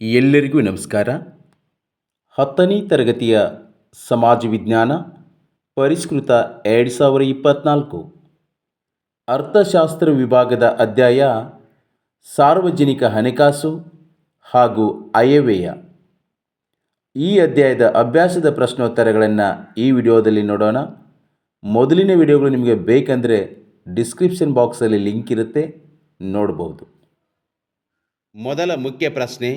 ಎಲ್ಲರಿಗೂ ನಮಸ್ಕಾರ. ಹತ್ತನೇ ತರಗತಿಯ ಸಮಾಜ ವಿಜ್ಞಾನ ಪರಿಷ್ಕೃತ ಎರಡು ಸಾವಿರ ಇಪ್ಪತ್ತ್ನಾಲ್ಕು ಅರ್ಥಶಾಸ್ತ್ರ ವಿಭಾಗದ ಅಧ್ಯಾಯ ಸಾರ್ವಜನಿಕ ಹಣಕಾಸು ಹಾಗೂ ಅಯವ್ಯಯ ಈ ಅಧ್ಯಾಯದ ಅಭ್ಯಾಸದ ಪ್ರಶ್ನೋತ್ತರಗಳನ್ನು ಈ ವಿಡಿಯೋದಲ್ಲಿ ನೋಡೋಣ. ಮೊದಲಿನ ವಿಡಿಯೋಗಳು ನಿಮಗೆ ಬೇಕಂದರೆ ಡಿಸ್ಕ್ರಿಪ್ಷನ್ ಬಾಕ್ಸಲ್ಲಿ ಲಿಂಕ್ ಇರುತ್ತೆ, ನೋಡ್ಬೋದು. ಮೊದಲ ಮುಖ್ಯ ಪ್ರಶ್ನೆ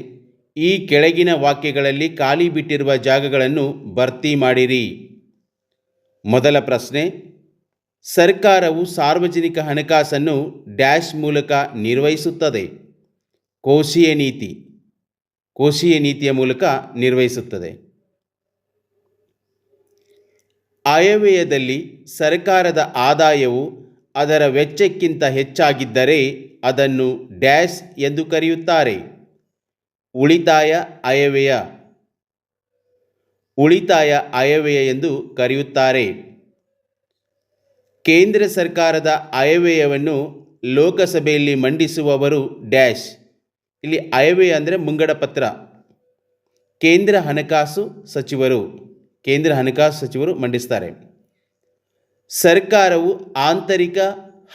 ಈ ಕೆಳಗಿನ ವಾಕ್ಯಗಳಲ್ಲಿ ಖಾಲಿ ಬಿಟ್ಟಿರುವ ಜಾಗಗಳನ್ನು ಭರ್ತಿ ಮಾಡಿರಿ. ಮೊದಲ ಪ್ರಶ್ನೆ, ಸರ್ಕಾರವು ಸಾರ್ವಜನಿಕ ಹಣಕಾಸನ್ನು ಡ್ಯಾಶ್ ಮೂಲಕ ನಿರ್ವಹಿಸುತ್ತದೆ. ಕೋಶೀಯ ನೀತಿ, ಕೋಶೀಯ ನೀತಿಯ ಮೂಲಕ ನಿರ್ವಹಿಸುತ್ತದೆ. ಆಯವ್ಯಯದಲ್ಲಿ ಸರ್ಕಾರದ ಆದಾಯವು ಅದರ ವೆಚ್ಚಕ್ಕಿಂತ ಹೆಚ್ಚಾಗಿದ್ದರೆ ಅದನ್ನು ಡ್ಯಾಶ್ ಎಂದು ಕರೆಯುತ್ತಾರೆ. ಉಳಿತಾಯ ಆಯವ್ಯಯ. ಉಳಿತಾಯ ಆಯವ್ಯಯ ಎಂದು ಕರೆಯುತ್ತಾರೆ. ಕೇಂದ್ರ ಸರ್ಕಾರದ ಆಯವ್ಯಯವನ್ನು ಲೋಕಸಭೆಯಲ್ಲಿ ಮಂಡಿಸುವವರು ಡ್ಯಾಶ್. ಇಲ್ಲಿ ಆಯವ್ಯಯ ಅಂದರೆ ಮುಂಗಡ ಪತ್ರ. ಕೇಂದ್ರ ಹಣಕಾಸು ಸಚಿವರು, ಕೇಂದ್ರ ಹಣಕಾಸು ಸಚಿವರು ಮಂಡಿಸ್ತಾರೆ. ಸರ್ಕಾರವು ಆಂತರಿಕ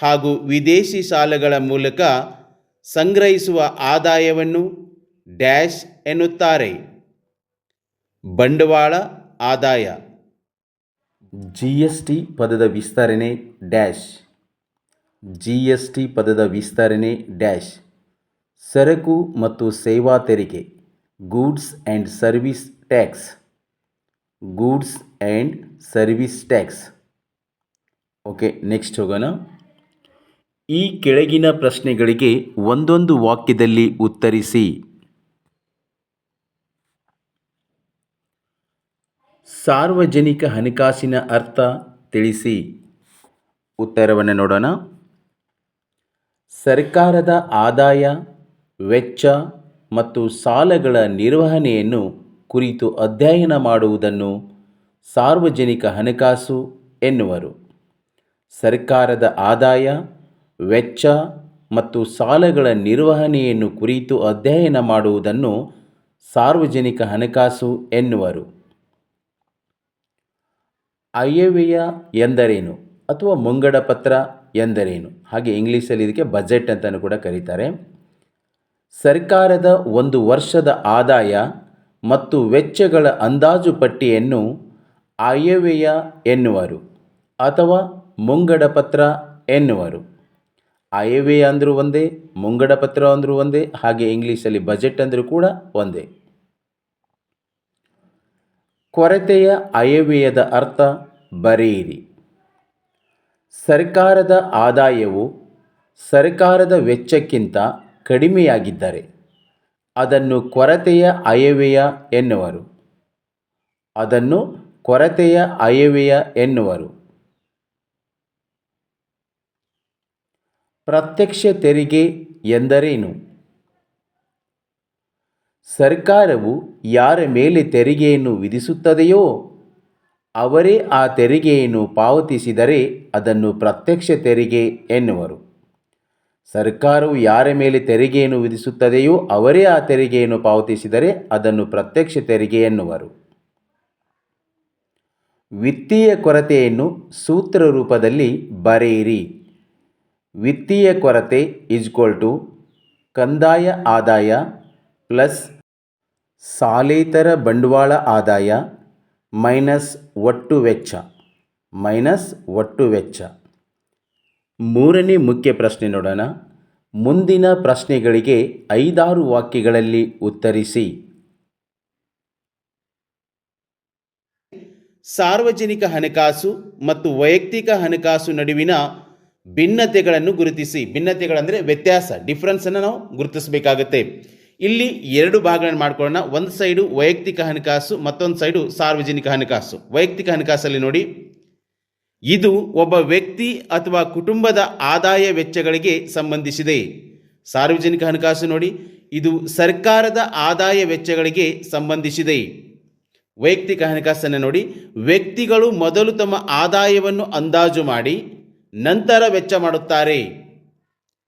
ಹಾಗೂ ವಿದೇಶಿ ಸಾಲಗಳ ಮೂಲಕ ಸಂಗ್ರಹಿಸುವ ಆದಾಯವನ್ನು ಡ್ಯಾಶ್ ಎನ್ನುತ್ತಾರೆ. ಬಂಡವಾಳ ಆದಾಯ. ಜಿ ಎಸ್ ಟಿ ಪದದ ವಿಸ್ತರಣೆ ಡ್ಯಾಶ್. ಜಿ ಎಸ್ ಟಿ ಪದದ ವಿಸ್ತರಣೆ ಡ್ಯಾಶ್. ಸರಕು ಮತ್ತು ಸೇವಾ ತೆರಿಗೆ, goods and service tax. Goods and service tax. Okay, next ಹೋಗೋಣ. ಈ ಕೆಳಗಿನ ಪ್ರಶ್ನೆಗಳಿಗೆ ಒಂದೊಂದು ವಾಕ್ಯದಲ್ಲಿ ಉತ್ತರಿಸಿ. ಸಾರ್ವಜನಿಕ ಹಣಕಾಸಿನ ಅರ್ಥ ತಿಳಿಸಿ. ಉತ್ತರವನ್ನು ನೋಡೋಣ. ಸರ್ಕಾರದ ಆದಾಯ, ವೆಚ್ಚ ಮತ್ತು ಸಾಲಗಳ ನಿರ್ವಹಣೆಯನ್ನು ಕುರಿತು ಅಧ್ಯಯನ ಮಾಡುವುದನ್ನು ಸಾರ್ವಜನಿಕ ಹಣಕಾಸು ಎನ್ನುವರು. ಸರ್ಕಾರದ ಆದಾಯ, ವೆಚ್ಚ ಮತ್ತು ಸಾಲಗಳ ನಿರ್ವಹಣೆಯನ್ನು ಕುರಿತು ಅಧ್ಯಯನ ಮಾಡುವುದನ್ನು ಸಾರ್ವಜನಿಕ ಹಣಕಾಸು ಎನ್ನುವರು. ಅಯವ್ಯಯ ಎಂದರೇನು ಅಥವಾ ಮುಂಗಡ ಪತ್ರ ಎಂದರೇನು? ಹಾಗೆ ಇಂಗ್ಲೀಷಲ್ಲಿ ಇದಕ್ಕೆ ಬಜೆಟ್ ಅಂತಲೂ ಕೂಡ ಕರೀತಾರೆ. ಸರ್ಕಾರದ ಒಂದು ವರ್ಷದ ಆದಾಯ ಮತ್ತು ವೆಚ್ಚಗಳ ಅಂದಾಜು ಪಟ್ಟಿಯನ್ನು ಆಯವ್ಯಯ ಎನ್ನುವರು ಅಥವಾ ಮುಂಗಡ ಪತ್ರ ಎನ್ನುವರು. ಆಯವ್ಯಯ ಅಂದರೂ ಒಂದೇ, ಮುಂಗಡ ಪತ್ರ ಅಂದರೂ ಒಂದೇ, ಹಾಗೆ ಇಂಗ್ಲೀಷಲ್ಲಿ ಬಜೆಟ್ ಅಂದರೂ ಕೂಡ ಒಂದೇ. ಕೊರತೆಯ ಅಯವ್ಯಯದ ಅರ್ಥ ಬರೆಯಿರಿ. ಸರ್ಕಾರದ ಆದಾಯವು ಸರ್ಕಾರದ ವೆಚ್ಚಕ್ಕಿಂತ ಕಡಿಮೆಯಾಗಿದ್ದರೆ ಅದನ್ನು ಕೊರತೆಯ ಅಯವ್ಯಯ ಎನ್ನುವರು. ಅದನ್ನು ಕೊರತೆಯ ಅಯವ್ಯಯ ಎನ್ನುವರು. ಪ್ರತ್ಯಕ್ಷ ತೆರಿಗೆ ಎಂದರೇನು? ಸರ್ಕಾರವು ಯಾರ ಮೇಲೆ ತೆರಿಗೆಯನ್ನು ವಿಧಿಸುತ್ತದೆಯೋ, ಅವರೇ ಆ ತೆರಿಗೆಯನ್ನು ಪಾವತಿಸಿದರೆ ಅದನ್ನು ಪ್ರತ್ಯಕ್ಷ ತೆರಿಗೆ ಎನ್ನುವರು. ಸರ್ಕಾರವು ಯಾರ ಮೇಲೆ ತೆರಿಗೆಯನ್ನು ವಿಧಿಸುತ್ತದೆಯೋ, ಅವರೇ ಆ ತೆರಿಗೆಯನ್ನು ಪಾವತಿಸಿದರೆ ಅದನ್ನು ಪ್ರತ್ಯಕ್ಷ ತೆರಿಗೆ ಎನ್ನುವರು. ವಿತ್ತೀಯ ಕೊರತೆಯನ್ನು ಸೂತ್ರ ರೂಪದಲ್ಲಿ ಬರೆಯಿರಿ. ವಿತ್ತೀಯ ಕೊರತೆ ಈಜ್ಕೊಲ್ ಟು ಕಂದಾಯ ಆದಾಯ ಪ್ಲಸ್ ಸಾಲೇತರ ಬಂಡವಾಳ ಆದಾಯ ಮೈನಸ್ ಒಟ್ಟು ವೆಚ್ಚ, ಮೈನಸ್ ಒಟ್ಟು ವೆಚ್ಚ. ಮೂರನೇ ಮುಖ್ಯ ಪ್ರಶ್ನೆ ನೋಡೋಣ. ಮುಂದಿನ ಪ್ರಶ್ನೆಗಳಿಗೆ ಐದಾರು ವಾಕ್ಯಗಳಲ್ಲಿ ಉತ್ತರಿಸಿ. ಸಾರ್ವಜನಿಕ ಹಣಕಾಸು ಮತ್ತು ವೈಯಕ್ತಿಕ ಹಣಕಾಸು ನಡುವಿನ ಭಿನ್ನತೆಗಳನ್ನು ಗುರುತಿಸಿ. ಭಿನ್ನತೆಗಳಂದರೆ ವ್ಯತ್ಯಾಸ ಡಿಫ್ರೆನ್ಸನ್ನು ನಾವು ಗುರುತಿಸಬೇಕಾಗುತ್ತೆ. ಇಲ್ಲಿ ಎರಡು ಭಾಗಗಳನ್ನು ಮಾಡ್ಕೊಳ್ಳೋಣ. ಒಂದು ಸೈಡು ವೈಯಕ್ತಿಕ ಹಣಕಾಸು, ಮತ್ತೊಂದು ಸೈಡು ಸಾರ್ವಜನಿಕ ಹಣಕಾಸು. ವೈಯಕ್ತಿಕ ಹಣಕಾಸಲ್ಲಿ ನೋಡಿ. ಇದು ಒಬ್ಬ ವ್ಯಕ್ತಿ ಅಥವಾ ಕುಟುಂಬದ ಆದಾಯ ವೆಚ್ಚಗಳಿಗೆ ಸಂಬಂಧಿಸಿದೆ. ಸಾರ್ವಜನಿಕ ಹಣಕಾಸು ನೋಡಿ. ಇದು ಸರ್ಕಾರದ ಆದಾಯ ವೆಚ್ಚಗಳಿಗೆ ಸಂಬಂಧಿಸಿದೆ. ವೈಯಕ್ತಿಕ ಹಣಕಾಸನ್ನು ನೋಡಿ. ವ್ಯಕ್ತಿಗಳು ಮೊದಲು ತಮ್ಮ ಆದಾಯವನ್ನು ಅಂದಾಜು ಮಾಡಿ, ನಂತರ ವೆಚ್ಚ ಮಾಡುತ್ತಾರೆ.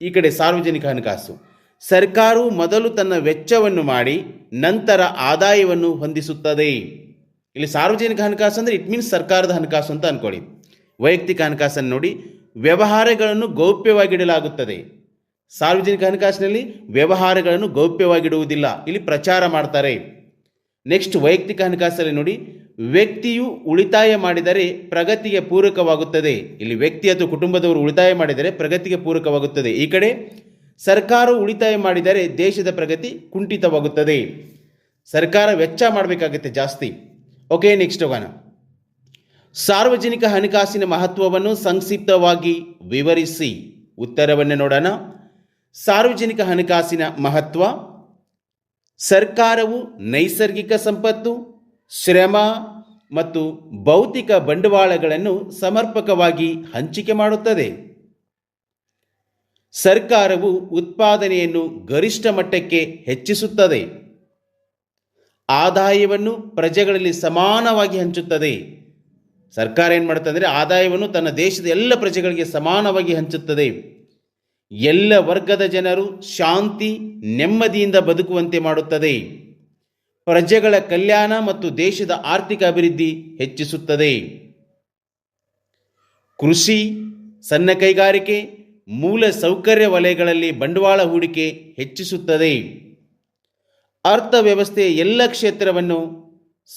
ಈ ಕಡೆ ಸಾರ್ವಜನಿಕ ಹಣಕಾಸು. ಸರ್ಕಾರವು ಮೊದಲು ತನ್ನ ವೆಚ್ಚವನ್ನು ಮಾಡಿ ನಂತರ ಆದಾಯವನ್ನು ಹೊಂದಿಸುತ್ತದೆ. ಇಲ್ಲಿ ಸಾರ್ವಜನಿಕ ಹಣಕಾಸು ಅಂದರೆ ಇಟ್ ಮೀನ್ಸ್ ಸರ್ಕಾರದ ಹಣಕಾಸು ಅಂತ ಅನ್ಕೊಳ್ಳಿ. ವೈಯಕ್ತಿಕ ಹಣಕಾಸನ್ನು ನೋಡಿ, ವ್ಯವಹಾರಗಳನ್ನು ಗೌಪ್ಯವಾಗಿಡಲಾಗುತ್ತದೆ ಸಾರ್ವಜನಿಕ ಹಣಕಾಸಿನಲ್ಲಿ ವ್ಯವಹಾರಗಳನ್ನು ಗೌಪ್ಯವಾಗಿಡುವುದಿಲ್ಲ. ಇಲ್ಲಿ ಪ್ರಚಾರ ಮಾಡ್ತಾರೆ. ನೆಕ್ಸ್ಟ್ ವೈಯಕ್ತಿಕ ಹಣಕಾಸಲ್ಲಿ ನೋಡಿ, ವ್ಯಕ್ತಿಯು ಉಳಿತಾಯ ಮಾಡಿದರೆ ಪ್ರಗತಿಗೆ ಪೂರಕವಾಗುತ್ತದೆ. ಇಲ್ಲಿ ವ್ಯಕ್ತಿ ಅಥವಾ ಕುಟುಂಬದವರು ಉಳಿತಾಯ ಮಾಡಿದರೆ ಪ್ರಗತಿಗೆ ಪೂರಕವಾಗುತ್ತದೆ. ಈ ಕಡೆ ಸರ್ಕಾರವು ಉಳಿತಾಯ ಮಾಡಿದರೆ ದೇಶದ ಪ್ರಗತಿ ಕುಂಠಿತವಾಗುತ್ತದೆ. ಸರ್ಕಾರ ವೆಚ್ಚ ಮಾಡಬೇಕಾಗುತ್ತೆ ಜಾಸ್ತಿ. ಓಕೆ ನೆಕ್ಸ್ಟ್ ಹೋಗೋಣ ಸಾರ್ವಜನಿಕ ಹಣಕಾಸಿನ ಮಹತ್ವವನ್ನು ಸಂಕ್ಷಿಪ್ತವಾಗಿ ವಿವರಿಸಿ. ಉತ್ತರವನ್ನು ನೋಡೋಣ. ಸಾರ್ವಜನಿಕ ಹಣಕಾಸಿನ ಮಹತ್ವ. ಸರ್ಕಾರವು ನೈಸರ್ಗಿಕ ಸಂಪತ್ತು, ಶ್ರಮ ಮತ್ತು ಭೌತಿಕ ಬಂಡವಾಳಗಳನ್ನು ಸಮರ್ಪಕವಾಗಿ ಹಂಚಿಕೆ ಮಾಡುತ್ತದೆ. ಸರ್ಕಾರವು ಉತ್ಪಾದನೆಯನ್ನು ಗರಿಷ್ಠ ಮಟ್ಟಕ್ಕೆ ಹೆಚ್ಚಿಸುತ್ತದೆ. ಆದಾಯವನ್ನು ಪ್ರಜೆಗಳಲ್ಲಿ ಸಮಾನವಾಗಿ ಹಂಚುತ್ತದೆ. ಸರ್ಕಾರ ಏನು ಮಾಡುತ್ತೆ ಅಂದರೆ ಆದಾಯವನ್ನು ತನ್ನ ದೇಶದ ಎಲ್ಲ ಪ್ರಜೆಗಳಿಗೆ ಸಮಾನವಾಗಿ ಹಂಚುತ್ತದೆ. ಎಲ್ಲ ವರ್ಗದ ಜನರು ಶಾಂತಿ, ನೆಮ್ಮದಿಯಿಂದ ಬದುಕುವಂತೆ ಮಾಡುತ್ತದೆ. ಪ್ರಜೆಗಳ ಕಲ್ಯಾಣ ಮತ್ತು ದೇಶದ ಆರ್ಥಿಕ ಅಭಿವೃದ್ಧಿ ಹೆಚ್ಚಿಸುತ್ತದೆ. ಕೃಷಿ, ಸಣ್ಣ ಕೈಗಾರಿಕೆ ಮೂಲ ಸೌಕರ್ಯ ವಲಯಗಳಲ್ಲಿ ಬಂಡವಾಳ ಹೂಡಿಕೆ ಹೆಚ್ಚಿಸುತ್ತದೆ. ಅರ್ಥವ್ಯವಸ್ಥೆಯ ಎಲ್ಲ ಕ್ಷೇತ್ರವನ್ನು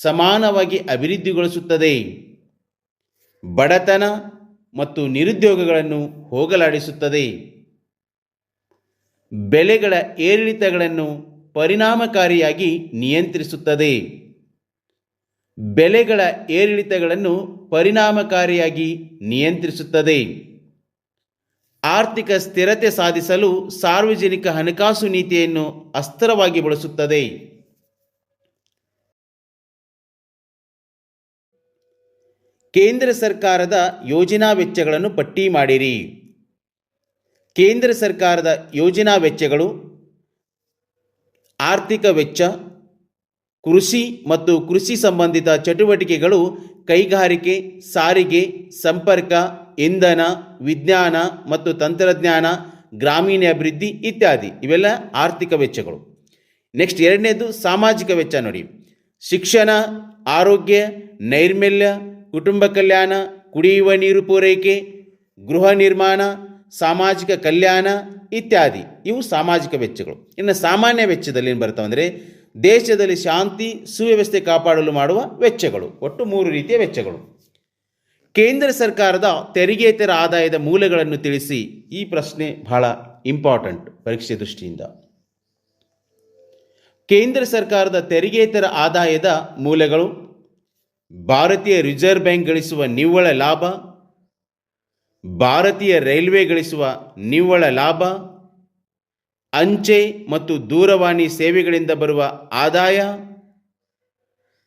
ಸಮಾನವಾಗಿ ಅಭಿವೃದ್ಧಿಗೊಳಿಸುತ್ತದೆ. ಬಡತನ ಮತ್ತು ನಿರುದ್ಯೋಗಗಳನ್ನು ಹೋಗಲಾಡಿಸುತ್ತದೆ. ಬೆಲೆಗಳ ಏರಿಳಿತಗಳನ್ನು ಪರಿಣಾಮಕಾರಿಯಾಗಿ ನಿಯಂತ್ರಿಸುತ್ತದೆ. ಬೆಲೆಗಳ ಏರಿಳಿತಗಳನ್ನು ಪರಿಣಾಮಕಾರಿಯಾಗಿ ನಿಯಂತ್ರಿಸುತ್ತದೆ. ಆರ್ಥಿಕ ಸ್ಥಿರತೆ ಸಾಧಿಸಲು ಸಾರ್ವಜನಿಕ ಹಣಕಾಸು ನೀತಿಯನ್ನು ಅಸ್ತ್ರವಾಗಿ ಬಳಸುತ್ತದೆ. ಕೇಂದ್ರ ಸರ್ಕಾರದ ಯೋಜನಾ ವೆಚ್ಚಗಳನ್ನು ಪಟ್ಟಿ ಮಾಡಿರಿ. ಕೇಂದ್ರ ಸರ್ಕಾರದ ಯೋಜನಾ ವೆಚ್ಚಗಳು ಆರ್ಥಿಕ ವೆಚ್ಚ, ಕೃಷಿ ಮತ್ತು ಕೃಷಿ ಸಂಬಂಧಿತ ಚಟುವಟಿಕೆಗಳು ಕೈಗಾರಿಕೆ, ಸಾರಿಗೆ, ಸಂಪರ್ಕ, ಇಂಧನ, ವಿಜ್ಞಾನ ಮತ್ತು ತಂತ್ರಜ್ಞಾನ, ಗ್ರಾಮೀಣ ಅಭಿವೃದ್ಧಿ ಇತ್ಯಾದಿ. ಇವೆಲ್ಲ ಆರ್ಥಿಕ ವೆಚ್ಚಗಳು. ನೆಕ್ಸ್ಟ್ ಎರಡನೇದು ಸಾಮಾಜಿಕ ವೆಚ್ಚ ನೋಡಿ. ಶಿಕ್ಷಣ, ಆರೋಗ್ಯ, ನೈರ್ಮಲ್ಯ, ಕುಟುಂಬ ಕಲ್ಯಾಣ, ಕುಡಿಯುವ ನೀರು ಪೂರೈಕೆ, ಗೃಹ ನಿರ್ಮಾಣ, ಸಾಮಾಜಿಕ ಕಲ್ಯಾಣ ಇತ್ಯಾದಿ. ಇವು ಸಾಮಾಜಿಕ ವೆಚ್ಚಗಳು. ಇನ್ನು ಸಾಮಾನ್ಯ ವೆಚ್ಚದಲ್ಲಿ ಏನು ಬರ್ತಾವೆ ಅಂದರೆ ದೇಶದಲ್ಲಿ ಶಾಂತಿ, ಸುವ್ಯವಸ್ಥೆ ಕಾಪಾಡಲು ಮಾಡುವ ವೆಚ್ಚಗಳು. ಒಟ್ಟು ಮೂರು ರೀತಿಯ ವೆಚ್ಚಗಳು. ಕೇಂದ್ರ ಸರ್ಕಾರದ ತೆರಿಗೆತರ ಆದಾಯದ ಮೂಲಗಳನ್ನು ತಿಳಿಸಿ ಈ ಪ್ರಶ್ನೆ ಬಹಳ ಇಂಪಾರ್ಟೆಂಟ್ ಪರೀಕ್ಷೆ ದೃಷ್ಟಿಯಿಂದ. ಕೇಂದ್ರ ಸರ್ಕಾರದ ತೆರಿಗೆತರ ಆದಾಯದ ಮೂಲಗಳು, ಭಾರತೀಯ ರಿಸರ್ವ್ ಬ್ಯಾಂಕ್ ಗಳಿಸುವ ನಿವ್ವಳ ಲಾಭ, ಭಾರತೀಯ ರೈಲ್ವೆ ಗಳಿಸುವ ನಿವ್ವಳ ಲಾಭ ಅಂಚೆ ಮತ್ತು ದೂರವಾಣಿ ಸೇವೆಗಳಿಂದ ಬರುವ ಆದಾಯ,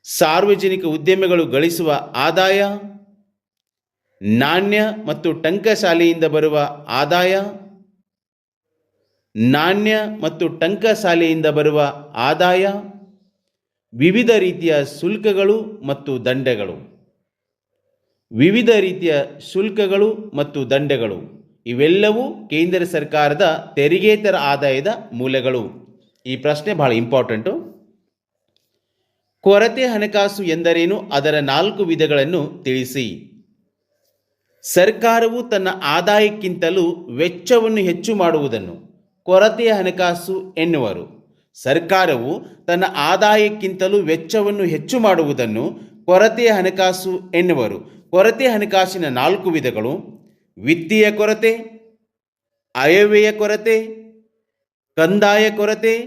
ಸಾರ್ವಜನಿಕ ಉದ್ಯಮಗಳು ಗಳಿಸುವ ಆದಾಯ, ನಾಣ್ಯ ಮತ್ತು ಟಂಕಶಾಲೆಯಿಂದ ಬರುವ ಆದಾಯ, ನಾಣ್ಯ ಮತ್ತು ಟಂಕಶಾಲೆಯಿಂದ ಬರುವ ಆದಾಯ, ವಿವಿಧ ರೀತಿಯ ಶುಲ್ಕಗಳು ಮತ್ತು ದಂಡಗಳು. ವಿವಿಧ ರೀತಿಯ ಶುಲ್ಕಗಳು ಮತ್ತು ದಂಡಗಳು. ಇವೆಲ್ಲವೂ ಕೇಂದ್ರ ಸರ್ಕಾರದ ತೆರಿಗೆತರ ಆದಾಯದ ಮೂಲಗಳು. ಈ ಪ್ರಶ್ನೆ ಬಹಳ ಇಂಪಾರ್ಟೆಂಟು. ಕೊರತೆ ಹಣಕಾಸು ಎಂದರೇನು? ಅದರ ನಾಲ್ಕು ವಿಧಗಳನ್ನು ತಿಳಿಸಿ. ಸರ್ಕಾರವು ತನ್ನ ಆದಾಯಕ್ಕಿಂತಲೂ ವೆಚ್ಚವನ್ನು ಹೆಚ್ಚು ಮಾಡುವುದನ್ನು ಕೊರತೆಯ ಹಣಕಾಸು ಎನ್ನುವರು. ಸರ್ಕಾರವು ತನ್ನ ಆದಾಯಕ್ಕಿಂತಲೂ ವೆಚ್ಚವನ್ನು ಹೆಚ್ಚು ಮಾಡುವುದನ್ನು ಕೊರತೆಯ ಹಣಕಾಸು ಎನ್ನುವರು. ಕೊರತೆ ಹಣಕಾಸಿನ ನಾಲ್ಕು ವಿಧಗಳು. ವಿತ್ತೀಯ ಕೊರತೆ, ಅಯವ್ಯಯ ಕೊರತೆ, ಕಂದಾಯ ಕೊರತೆ,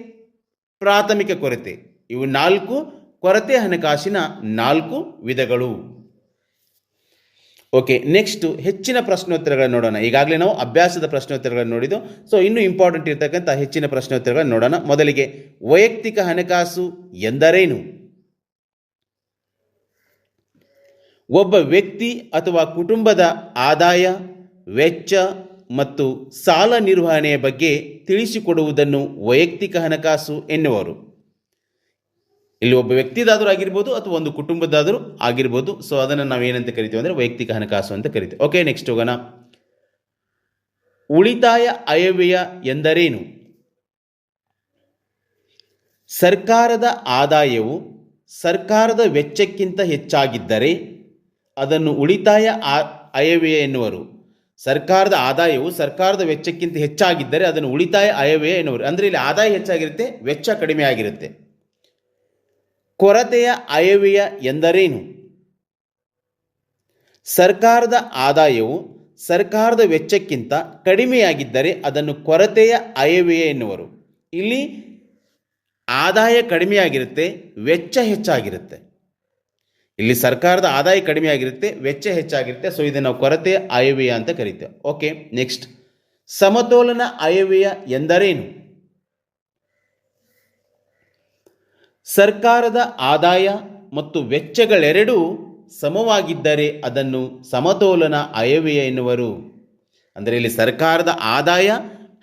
ಪ್ರಾಥಮಿಕ ಕೊರತೆ. ಇವು ನಾಲ್ಕು ಕೊರತೆ ಹಣಕಾಸಿನ ನಾಲ್ಕು ವಿಧಗಳು. ಓಕೆ, ನೆಕ್ಸ್ಟ್ ಹೆಚ್ಚಿನ ಪ್ರಶ್ನೋತ್ತರಗಳನ್ನು ನೋಡೋಣ. ಈಗಾಗಲೇ ನಾವು ಅಭ್ಯಾಸದ ಪ್ರಶ್ನೋತ್ತರಗಳನ್ನು ನೋಡಿದ್ದು. ಸೊ, ಇನ್ನೂ ಇಂಪಾರ್ಟೆಂಟ್ ಇರತಕ್ಕಂಥ ಹೆಚ್ಚಿನ ಪ್ರಶ್ನೋತ್ತರಗಳನ್ನು ನೋಡೋಣ. ಮೊದಲಿಗೆ ವೈಯಕ್ತಿಕ ಹಣಕಾಸು ಎಂದರೇನು? ಒಬ್ಬ ವ್ಯಕ್ತಿ ಅಥವಾ ಕುಟುಂಬದ ಆದಾಯ ವೆಚ್ಚ ಮತ್ತು ಸಾಲ ನಿರ್ವಹಣೆಯ ಬಗ್ಗೆ ತಿಳಿಸಿಕೊಡುವುದನ್ನು ವೈಯಕ್ತಿಕ ಹಣಕಾಸು ಎನ್ನುವರು. ಇಲ್ಲಿ ಒಬ್ಬ ವ್ಯಕ್ತಿದಾದರೂ ಆಗಿರ್ಬೋದು ಅಥವಾ ಒಂದು ಕುಟುಂಬದಾದರೂ ಆಗಿರ್ಬೋದು. ಸೊ ಅದನ್ನು ನಾವು ಏನಂತ ಕರಿತೀವಿ ಅಂದರೆ ವೈಯಕ್ತಿಕ ಹಣಕಾಸು ಅಂತ ಕರಿತೀವಿ. ಓಕೆ ನೆಕ್ಸ್ಟ್ ಹೋಗೋಣ. ಉಳಿತಾಯ ಅಯವ್ಯಯ ಎಂದರೇನು? ಸರ್ಕಾರದ ಆದಾಯವು ಸರ್ಕಾರದ ವೆಚ್ಚಕ್ಕಿಂತ ಹೆಚ್ಚಾಗಿದ್ದರೆ ಅದನ್ನು ಉಳಿತಾಯ ಆ- ಅಯವ್ಯಯ ಎನ್ನುವರು. ಸರ್ಕಾರದ ಆದಾಯವು ಸರ್ಕಾರದ ವೆಚ್ಚಕ್ಕಿಂತ ಹೆಚ್ಚಾಗಿದ್ದರೆ ಅದನ್ನು ಉಳಿತಾಯ ಆಯವ್ಯಯ ಎನ್ನುವರು. ಅಂದರೆ ಇಲ್ಲಿ ಆದಾಯ ಹೆಚ್ಚಾಗಿರುತ್ತೆ, ವೆಚ್ಚ ಕಡಿಮೆ ಆಗಿರುತ್ತೆ. ಕೊರತೆಯ ಆಯವ್ಯಯ ಎಂದರೇನು? ಸರ್ಕಾರದ ಆದಾಯವು ಸರ್ಕಾರದ ವೆಚ್ಚಕ್ಕಿಂತ ಕಡಿಮೆಯಾಗಿದ್ದರೆ ಅದನ್ನು ಕೊರತೆಯ ಆಯವ್ಯಯ ಎನ್ನುವರು. ಇಲ್ಲಿ ಆದಾಯ ಕಡಿಮೆಯಾಗಿರುತ್ತೆ, ವೆಚ್ಚ ಹೆಚ್ಚಾಗಿರುತ್ತೆ. ಇಲ್ಲಿ ಸರ್ಕಾರದ ಆದಾಯ ಕಡಿಮೆ ಆಗಿರುತ್ತೆ, ವೆಚ್ಚ ಹೆಚ್ಚಾಗಿರುತ್ತೆ ಸೊ ಇದನ್ನು ಕೊರತೆ, ಆಯವ್ಯಯ ಅಂತ ಕರಿತೇವೆ ಓಕೆ ನೆಕ್ಸ್ಟ್ ಸಮತೋಲನ ಆಯವ್ಯಯ ಎಂದರೇನು? ಸರ್ಕಾರದ ಆದಾಯ ಮತ್ತು ವೆಚ್ಚಗಳೆರಡೂ ಸಮವಾಗಿದ್ದರೆ ಅದನ್ನು ಸಮತೋಲನ ಆಯವ್ಯಯ ಎನ್ನುವರು. ಅಂದರೆ ಇಲ್ಲಿ ಸರ್ಕಾರದ ಆದಾಯ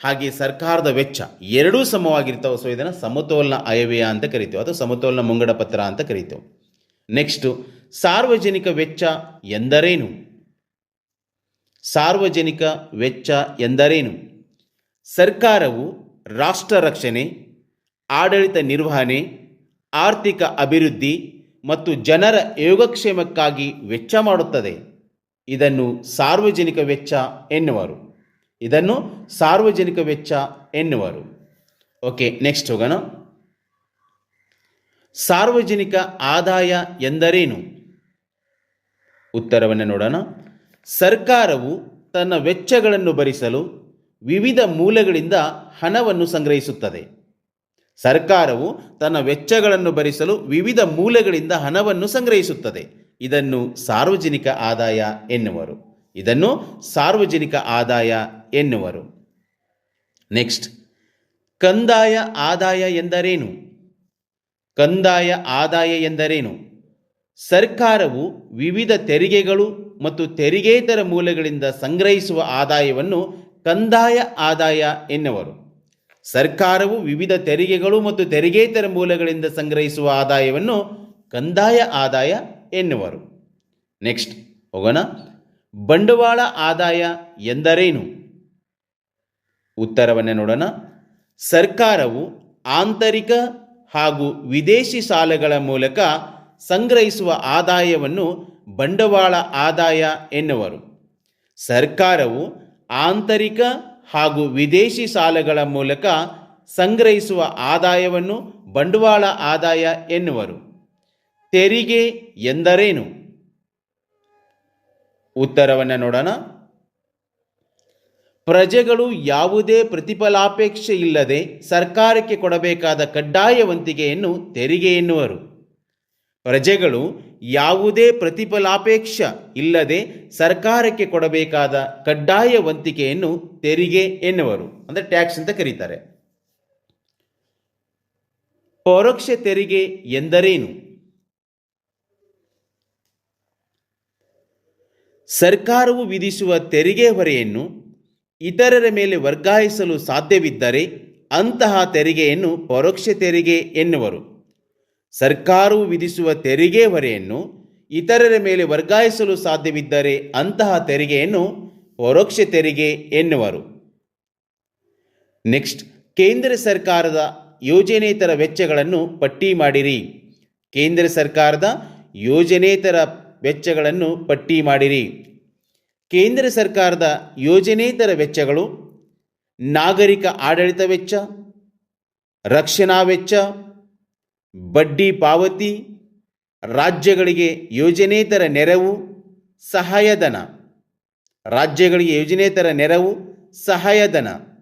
ಹಾಗೆ ಸರ್ಕಾರದ ವೆಚ್ಚ ಎರಡೂ ಸಮವಾಗಿರ್ತಾವೆ ಸೊ ಇದನ್ನು ಸಮತೋಲನ ಆಯವ್ಯಯ ಅಂತ ಕರಿತೇವೆ. ಅಥವಾ ಸಮತೋಲನ ಮುಂಗಡ ಪತ್ರ ಅಂತ ಕರಿತೇವೆ. ನೆಕ್ಸ್ಟು ಸಾರ್ವಜನಿಕ ವೆಚ್ಚ ಎಂದರೇನು? ಸಾರ್ವಜನಿಕ ವೆಚ್ಚ ಎಂದರೇನು? ಸರ್ಕಾರವು ರಾಷ್ಟ್ರ ರಕ್ಷಣೆ, ಆಡಳಿತ ನಿರ್ವಹಣೆ, ಆರ್ಥಿಕ ಅಭಿವೃದ್ಧಿ ಮತ್ತು ಜನರ ಯೋಗಕ್ಷೇಮಕ್ಕಾಗಿ ವೆಚ್ಚ ಮಾಡುತ್ತದೆ. ಇದನ್ನು ಸಾರ್ವಜನಿಕ ವೆಚ್ಚ ಎನ್ನುವರು. ಇದನ್ನು ಸಾರ್ವಜನಿಕ ವೆಚ್ಚ ಎನ್ನುವರು. ಓಕೆ ನೆಕ್ಸ್ಟ್ ಹೋಗೋಣ. ಸಾರ್ವಜನಿಕ ಆದಾಯ ಎಂದರೇನು? ಉತ್ತರವನ್ನು ನೋಡೋಣ. ಸರ್ಕಾರವು ತನ್ನ ವೆಚ್ಚಗಳನ್ನು ಭರಿಸಲು ವಿವಿಧ ಮೂಲಗಳಿಂದ ಹಣವನ್ನು ಸಂಗ್ರಹಿಸುತ್ತದೆ. ಸರ್ಕಾರವು ತನ್ನ ವೆಚ್ಚಗಳನ್ನು ಭರಿಸಲು ವಿವಿಧ ಮೂಲಗಳಿಂದ ಹಣವನ್ನು ಸಂಗ್ರಹಿಸುತ್ತದೆ. ಇದನ್ನು ಸಾರ್ವಜನಿಕ ಆದಾಯ ಎನ್ನುವರು. ಇದನ್ನು ಸಾರ್ವಜನಿಕ ಆದಾಯ ಎನ್ನುವರು. ನೆಕ್ಸ್ಟ್, ಕಂದಾಯ ಆದಾಯ ಎಂದರೇನು? ಕಂದಾಯ ಆದಾಯ ಎಂದರೇನು? ಸರ್ಕಾರವು ವಿವಿಧ ತೆರಿಗೆಗಳು ಮತ್ತು ತೆರಿಗೇತರ ಮೂಲಗಳಿಂದ ಸಂಗ್ರಹಿಸುವ ಆದಾಯವನ್ನು ಕಂದಾಯ ಆದಾಯ ಎನ್ನುವರು. ಸರ್ಕಾರವು ವಿವಿಧ ತೆರಿಗೆಗಳು ಮತ್ತು ತೆರಿಗೇತರ ಮೂಲಗಳಿಂದ ಸಂಗ್ರಹಿಸುವ ಆದಾಯವನ್ನು ಕಂದಾಯ ಆದಾಯ ಎನ್ನುವರು. ನೆಕ್ಸ್ಟ್, ಹೋಗೋಣ. ಬಂಡವಾಳ ಆದಾಯ ಎಂದರೇನು? ಉತ್ತರವನ್ನು ನೋಡೋಣ. ಸರ್ಕಾರವು ಆಂತರಿಕ ಹಾಗೂ ವಿದೇಶಿ ಸಾಲಗಳ ಮೂಲಕ ಸಂಗ್ರಹಿಸುವ ಆದಾಯವನ್ನು ಬಂಡವಾಳ ಆದಾಯ ಎನ್ನುವರು. ಸರ್ಕಾರವು ಆಂತರಿಕ ಹಾಗೂ ವಿದೇಶಿ ಸಾಲಗಳ ಮೂಲಕ ಸಂಗ್ರಹಿಸುವ ಆದಾಯವನ್ನು ಬಂಡವಾಳ ಆದಾಯ ಎನ್ನುವರು. ತೆರಿಗೆ ಎಂದರೇನು? ಉತ್ತರವನ್ನು ನೋಡೋಣ. ಪ್ರಜೆಗಳು ಯಾವುದೇ ಪ್ರತಿಫಲಾಪೇಕ್ಷೆ ಇಲ್ಲದೆ ಸರ್ಕಾರಕ್ಕೆ ಕೊಡಬೇಕಾದ ಕಡ್ಡಾಯವಂತಿಗೆಯನ್ನು ತೆರಿಗೆ ಎನ್ನುವರು. ಪ್ರಜೆಗಳು ಯಾವುದೇ ಪ್ರತಿಫಲಾಪೇಕ್ಷ ಇಲ್ಲದೆ ಸರ್ಕಾರಕ್ಕೆ ಕೊಡಬೇಕಾದ ಕಡ್ಡಾಯವಂತಿಕೆಯನ್ನು ತೆರಿಗೆ ಎನ್ನುವರು. ಅಂದರೆ ಟ್ಯಾಕ್ಸ್ ಅಂತ ಕರೀತಾರೆ. ಪರೋಕ್ಷ ತೆರಿಗೆ ಎಂದರೇನು? ಸರ್ಕಾರವು ವಿಧಿಸುವ ತೆರಿಗೆ ಹೊರೆಯನ್ನು ಇತರರ ಮೇಲೆ ವರ್ಗಾಯಿಸಲು ಸಾಧ್ಯವಿದ್ದರೆ ಅಂತಹ ತೆರಿಗೆಯನ್ನು ಪರೋಕ್ಷ ತೆರಿಗೆ ಎನ್ನುವರು. ಸರ್ಕಾರವು ವಿಧಿಸುವ ತೆರಿಗೆ ಹೊರೆಯನ್ನು ಇತರರ ಮೇಲೆ ವರ್ಗಾಯಿಸಲು ಸಾಧ್ಯವಿದ್ದರೆ ಅಂತಹ ತೆರಿಗೆಯನ್ನು ಪರೋಕ್ಷ ತೆರಿಗೆ ಎನ್ನುವರು. ನೆಕ್ಸ್ಟ್, ಕೇಂದ್ರ ಸರ್ಕಾರದ ಯೋಜನೇತರ ವೆಚ್ಚಗಳನ್ನು ಪಟ್ಟಿ ಮಾಡಿರಿ. ಕೇಂದ್ರ ಸರ್ಕಾರದ ಯೋಜನೇತರ ವೆಚ್ಚಗಳನ್ನು ಪಟ್ಟಿ ಮಾಡಿರಿ. ಕೇಂದ್ರ ಸರ್ಕಾರದ ಯೋಜನೇತರ ವೆಚ್ಚಗಳು, ನಾಗರಿಕ ಆಡಳಿತ ವೆಚ್ಚ, ರಕ್ಷಣಾ ವೆಚ್ಚ, ಬಡ್ಡಿ ಪಾವತಿ, ರಾಜ್ಯಗಳಿಗೆ ಯೋಜನೇತರ ನೆರವು, ಸಹಾಯಧನ. ರಾಜ್ಯಗಳಿಗೆ ಯೋಜನೇತರ ನೆರವು, ಸಹಾಯಧನ.